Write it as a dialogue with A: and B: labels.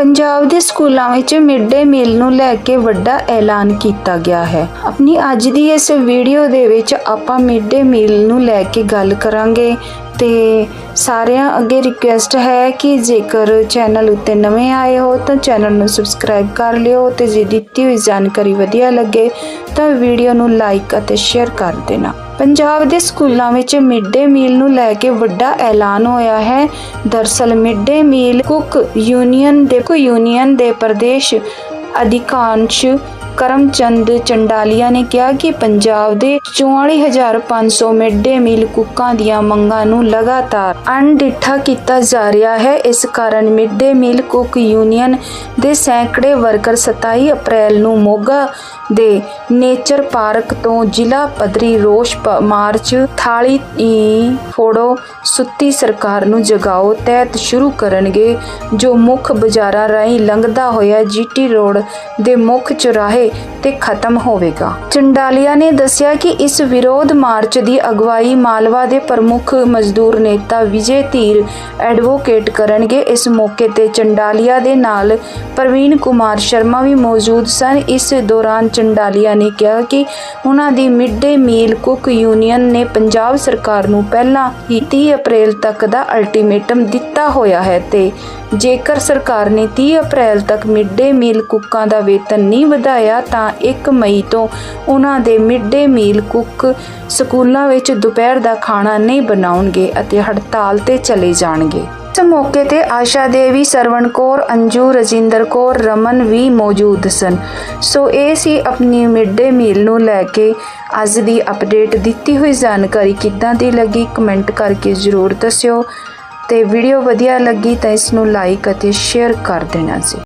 A: ਪੰਜਾਬ ਦੇ ਸਕੂਲਾਂ ਵਿੱਚ ਮਿਡ ਡੇ ਮੀਲ ਨੂੰ ਲੈ ਕੇ ਵੱਡਾ ਐਲਾਨ ਕੀਤਾ ਗਿਆ ਹੈ। ਆਪਣੀ ਅੱਜ ਦੀ ਇਸ ਵੀਡੀਓ ਦੇ ਵਿੱਚ ਆਪਾਂ ਮਿਡ ਡੇ ਮੀਲ ਨੂੰ ਲੈ ਕੇ ਗੱਲ ਕਰਾਂਗੇ ਤੇ ਸਾਰਿਆਂ ਅੱਗੇ ਰਿਕੁਐਸਟ ਹੈ ਕਿ ਜੇਕਰ ਚੈਨਲ ਉੱਤੇ ਨਵੇਂ ਆਏ ਹੋ ਤਾਂ ਚੈਨਲ ਨੂੰ ਸਬਸਕ੍ਰਾਈਬ ਕਰ ਲਿਓ ਤੇ ਜੇ ਦਿੱਤੀ ਹੋਈ ਜਾਣਕਾਰੀ ਵਧੀਆ ਲੱਗੇ ਤਾਂ ਵੀਡੀਓ ਨੂੰ ਲਾਈਕ ਅਤੇ ਸ਼ੇਅਰ ਕਰ ਦੇਣਾ। ਪੰਜਾਬ ਦੇ ਸਕੂਲਾਂ ਵਿੱਚ ਮਿਡ ਡੇ ਮੀਲ ਨੂੰ ਲੈ ਕੇ ਵੱਡਾ ਐਲਾਨ ਹੋਇਆ ਹੈ। ਦਰਸਲ mid day meal cook union ਦੇ ਕੁ ਯੂਨੀਅਨ ਦੇ ਪ੍ਰਦੇਸ਼ ਅਧਿਕਾਂਸ਼ ਕਰਮਚੰਦ ਚੰਡਾਲੀਆ ਨੇ ਕਿਹਾ ਕਿ ਪੰਜਾਬ ਦੇ 44500 ਮਿਡ ਡੇ ਮੀਲ ਕੁੱਕਾਂ ਦੀਆਂ ਮੰਗਾਂ ਨੂੰ ਲਗਾਤਾਰ ਅਣਡਿੱਠਾ ਕੀਤਾ ਜਾ ਰਿਹਾ ਹੈ। ਇਸ ਕਾਰਨ mid day meal cook union ਦੇ ਸੈਂਕੜੇ ਵਰਕਰ 27 ਅਪ੍ਰੈਲ ਨੂੰ ਮੋਗਾ ਦੇ ਨੇਚਰ ਪਾਰਕ ਤੋਂ ਜ਼ਿਲ੍ਹਾ ਪੱਧਰੀ ਰੋਸ ਪ- ਮਾਰਚ ਥਾਲੀ ਈ ਫੋੜੋ ਸੁੱਤੀ ਸਰਕਾਰ ਨੂੰ ਜਗਾਓ ਤਹਿਤ ਸ਼ੁਰੂ ਕਰਨਗੇ ਜੋ ਮੁੱਖ ਬਾਜ਼ਾਰਾਂ ਰਾਹੀਂ ਲੰਘਦਾ ਹੋਇਆ ਜੀਟੀ ਰੋਡ ਦੇ ਮੁੱਖ ਚੁਰਾਹੇ ਤੇ ਖਤਮ ਹੋਵੇਗਾ। ਚੰਡਾਲੀਆ ਨੇ ਦੱਸਿਆ ਕਿ ਇਸ ਵਿਰੋਧ ਮਾਰਚ ਦੀ ਅਗਵਾਈ ਮਾਲਵਾ ਦੇ ਪ੍ਰਮੁੱਖ ਮਜ਼ਦੂਰ ਨੇਤਾ ਵਿਜੇ ਧੀਰ ਐਡਵੋਕੇਟ ਕਰਨਗੇ। ਇਸ ਮੌਕੇ ਤੇ ਚੰਡਾਲੀਆ ਦੇ ਨਾਲ ਪ੍ਰਵੀਨ ਕੁਮਾਰ ਸ਼ਰਮਾ ਵੀ ਮੌਜੂਦ ਸਨ। ਇਸ ਦੌਰਾਨ ਚੰਡਾਲੀਆ ਨੇ ਕਿਹਾ ਕਿ ਉਹਨਾਂ ਦੀ mid day meal cook union ਨੇ ਪੰਜਾਬ ਸਰਕਾਰ ਨੂੰ ਪਹਿਲਾਂ ਹੀ 30 ਅਪ੍ਰੈਲ ਤੱਕ ਦਾ ਅਲਟੀਮੇਟਮ ਦਿੱਤਾ ਹੋਇਆ ਹੈ ਤੇ ਜੇਕਰ ਸਰਕਾਰ ਨੇ 30 ਅਪ੍ਰੈਲ ਤੱਕ ਮਿਡ ਡੇ ਮੀਲ ਕੁੱਕਾਂ ਦਾ ਵੇਤਨ ਨਹੀਂ ਵਧਾਇਆ ਤਾਂ 1 ਮਈ ਤੋਂ ਉਹਨਾਂ ਦੇ ਮਿਡ ਡੇ ਮੀਲ ਕੁੱਕ ਸਕੂਲਾਂ ਵਿੱਚ ਦੁਪਹਿਰ ਦਾ ਖਾਣਾ ਨਹੀਂ ਬਣਾਉਣਗੇ ਅਤੇ ਹੜਤਾਲ ਤੇ ਚਲੇ ਜਾਣਗੇ। ਇਸ ਮੌਕੇ ਤੇ ਆਸ਼ਾ ਦੇਵੀ, ਸਰਵਣ ਕੌਰ, ਅੰਜੂ, ਰਜਿੰਦਰ ਕੌਰ, ਰਮਨ ਵੀ ਮੌਜੂਦ ਸਨ। ਸੋ ਇਹ ਸੀ ਆਪਣੀ ਮਿਡ ਡੇ ਮੀਲ ਨੂੰ ਲੈ ਕੇ ਅੱਜ ਦੀ ਅਪਡੇਟ। ਦਿੱਤੀ ਹੋਈ ਜਾਣਕਾਰੀ ਕਿੱਦਾਂ ਦੀ ਲੱਗੀ ਕਮੈਂਟ ਕਰਕੇ ਜ਼ਰੂਰ ਦੱਸਿਓ ਤੇ ਵੀਡੀਓ ਵਧੀਆ ਲੱਗੀ ਤਾਂ ਇਸ ਨੂੰ ਲਾਈਕ ਅਤੇ ਸ਼ੇਅਰ ਕਰ ਦੇਣਾ ਜੀ।